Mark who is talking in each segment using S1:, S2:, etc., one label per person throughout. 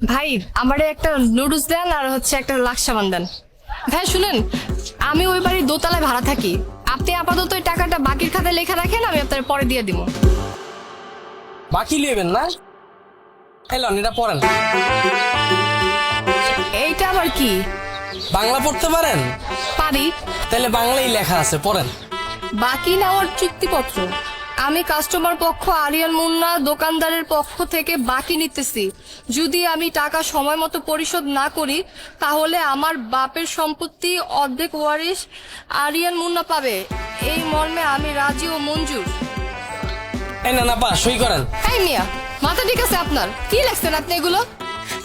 S1: ভাই আমারে একটা নুডলস দেন আর হচ্ছে একটা লাক্স সাবান দেন। ভাই শুনেন আমি ওই বাড়ির দোতলায় ভাড়া থাকি। আপনি আপাতত ওই টাকাটা বাকির খাতায় লেখা রাখেন আমি আপনার পরে দিয়ে দিব।
S2: বাকি লিবেন না? এলন এটা পড়েন।
S1: এইটা আবার কি?
S2: বাংলা পড়তে পারেন?
S1: পারি।
S2: তাহলে বাংলাই লেখা আছে পড়েন।
S1: বাকি নেওয়ার চুক্তিপত্র। আমি কাস্টমার পক্ষ আরিয়ান মুন্না দোকানদারের পক্ষ থেকে বাকি নিতেছি। যদি আমি টাকা সময় মতো পরিশোধ না করি তাহলে আমার বাপের সম্পত্তি অর্ধেক ওয়ারিশ আরিয়ান মুন্না পাবে। এই মর্মে আমি রাজি ও মঞ্জুর।
S2: এই না না পা সই করেন।
S1: এই মিয়া মাথা ঠিক আছে আপনার? কি লেখছেন আপনি এগুলো?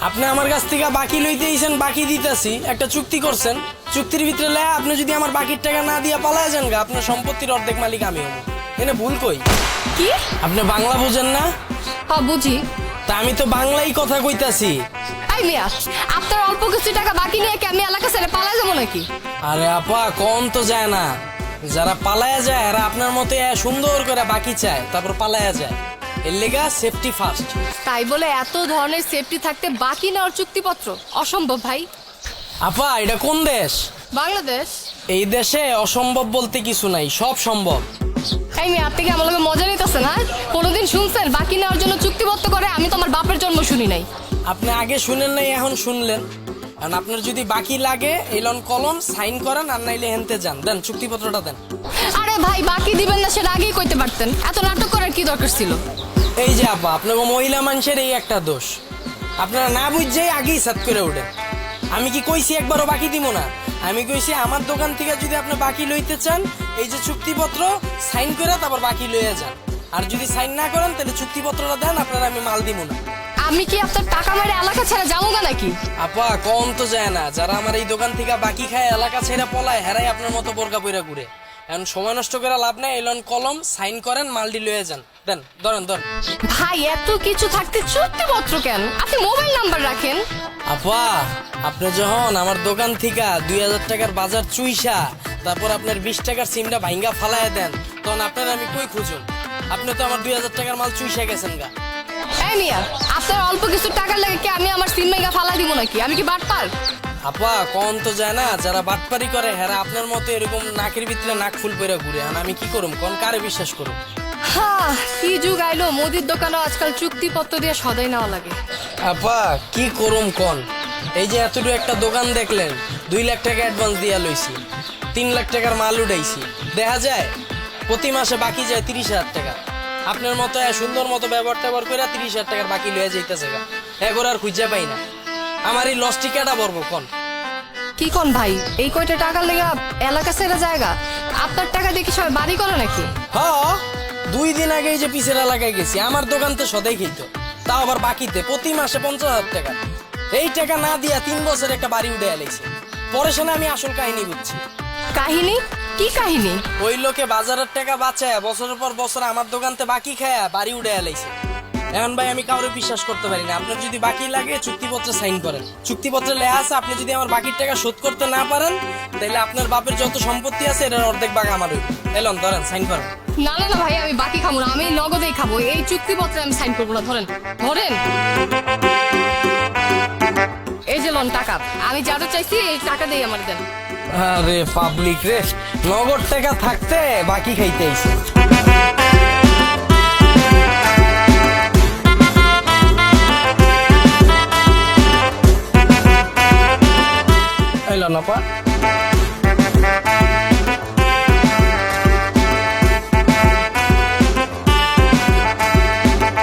S2: আপনি আমার কাছ থেকে বাকি লইতে আইছেন বাকি দিতেছি একটা চুক্তি করছেন। চুক্তির ভিতরে আপনি যদি আমার বাকির টাকা না দিয়া পালায় যান গা আপনার সম্পত্তির অর্ধেক মালিক আমি হব। ভুল কই?
S1: কি?
S2: আপনি বাংলা বুঝেন না?
S1: হ বুঝি।
S2: তা আমি তো বাংলাই কথা কইতাছি।
S1: এই মিয়া আপনার অল্প কিছু টাকা বাকি নিয়ে কি আমি এলাকা ছেড়ে পালাই যাব নাকি?
S2: আরে আপা কম তো যায় না। যারা পালায়া যায় এরা আপনার মতে সুন্দর করে বাকি চায় তারপর পালায়া যায়। এর লেগা সেফটি ফার্স্ট
S1: তাই বলে এত ধরনের সেফটি থাকতে বাকি নেওয়ার চুক্তিপত্র অসম্ভব ভাই।
S2: আপা এটা কোন দেশ?
S1: বাংলাদেশ।
S2: এই দেশে অসম্ভব বলতে কিছু নাই সব সম্ভব।
S1: এই মেয়ে আপনি কি আমার লগে মজা নিতেছে না কোনোদিন শুনছেন? বাকি নেওয়ার জন্য চুক্তিবদ্ধ করে আমি তো আমার বাপের জন্ম শুনি নাই।
S2: আপনি আগে শুনেন নাই এখন শুনলেন। কারণ আপনার যদি বাকি লাগে এলন কলম সাইন করেন আর নাইলে হেনতে যান। দেন চুক্তিপত্রটা দেন।
S1: আরে ভাই বাকি দিবেন না সেটা আগেই কইতে পারতেন। এত নাটক করার কি দরকার ছিল?
S2: এই যে আপা আপনাকে মহিলা মানুষের এই একটা দোষ। আপনারা না বুঝছেই আগেই সাত করে ওঠেন আমি কি কইছি একবারও বাকি দিব না? আমি কইছি আমার দোকান থেকে যদি আপনি বাকি লইতে চান এই যে চুক্তিপত্র সাইন করে তারপর বাকি লইয়া যান। আর যদি সাইন না করেন তাহলে চুক্তিপত্রটা দেন আপনারা আমি মাল দিব না।
S1: আমি কি আপনার টাকা মেরে এলাকা ছেড়ে যাব না নাকি?
S2: আপা কম তো যায় না। যারা আমার এই দোকান থেকে বাকি খায় এলাকা ছেড়ে পলায় হেরাই আপনার মতো বোরকা পইরা ঘুরে। এখন সময় নষ্ট করে লাভ নাই এলন কলম সাইন করেন মাল মালডি লয়ে যান। দেন ধরেন ধরেন।
S1: ভাই এত কিছু থাকতে চুক্তিপত্র কেন? আপনি মোবাইল নাম্বার রাখেন।
S2: আপা আপনি যখন আমার দোকান থেকে দুই হাজার টাকার বাজার চুইসা তারপর আপনার বিশ টাকার সিমটা ভাঙ্গা ফালায় দেন তখন আপনার আমি কই খুঁজুন আপনি তো আমার দুই হাজার টাকার মাল চুইসা গেছেন গা।
S1: এই মিয়া আপনার অল্প কিছু টাকার লাগে কি আমি আমার সিম মেগা ফালা দিব নাকি? আমি কি বাটপার?
S2: আপা কম তো যায় না যারা বাটপারি করে হেরা আপনার মতো এরকম নাকের ভিতরে নাক ফুল পরে ঘুরে আর আমি কি করুম? কোন কারে বিশ্বাস করুম?
S1: হ্যাঁ কি যুগ আইলো? মোদির দোকানে আজকাল চুক্তিপত্র দিয়ে সদাই নেওয়া লাগে।
S2: আপা কি করুম কোন? এই যে এতটুকু একটা দোকান দেখলেন দুই লাখ টাকা অ্যাডভান্স দিয়া লইছি তিন লাখ টাকার মাল উঠাইছি। দেখা যায় প্রতি মাসে বাকি যায় তিরিশ হাজার টাকা। আপনার মতো সুন্দর মতো ব্যবহার ট্যাবহার করে তিরিশ হাজার টাকার বাকি লয়ে যাইতেছে গা। এগোর আর খুঁজে পাই না। আমার এই লস টিকাটা বলব কোন।
S1: কি কোন ভাই? এই কয়টা টাকা লেগে এলাকা ছেড়ে জায়গা। আপনার টাকা দেখি সবাই বাড়ি করে নাকি?
S2: হ দুই দিন আগে এই যে পিছের এলাকায় গেছি আমার দোকান তো সদাই খেত তাও আবার বাকিতে প্রতি মাসে পঞ্চাশ হাজার টাকা। এই টাকা না দিয়া তিন বছর একটা বাড়ি উঠে এলাইছে পরে শুনে আমি আসল কাহিনী বুঝছি।
S1: কাহিনী? কি কাহিনী?
S2: ওই লোকে বাজারের টাকা বাঁচায় বছরের পর বছর আমার দোকানতে বাকি খায় বাড়ি উঠে এলাইছে এখন ভাই আমি কাউরে বিশ্বাস করতে পারি না। আপনার যদি বাকি লাগে চুক্তিপত্রে সাইন করেন। চুক্তিপত্রে লেখা আছে আপনি যদি আমার বাকির টাকা শোধ করতে না পারেন তাহলে আপনার বাপের যত সম্পত্তি আছে এটার অর্ধেক ভাগ আমার। এলন ধরেন সাইন করেন।
S1: না না না, ভাই, আমি বাকি খাব না, আমি নগদেই খাব এই চুক্তিপত্রে আমি সাইন করব না, ধরেন ধরেন। এই যে লোন টাকা, আমি যারা চাইছি, এই টাকা দিয়ে আমার দেন।
S2: আরে পাবলিক রে, নগদ টাকা থাকতে বাকি খাইতে আইছে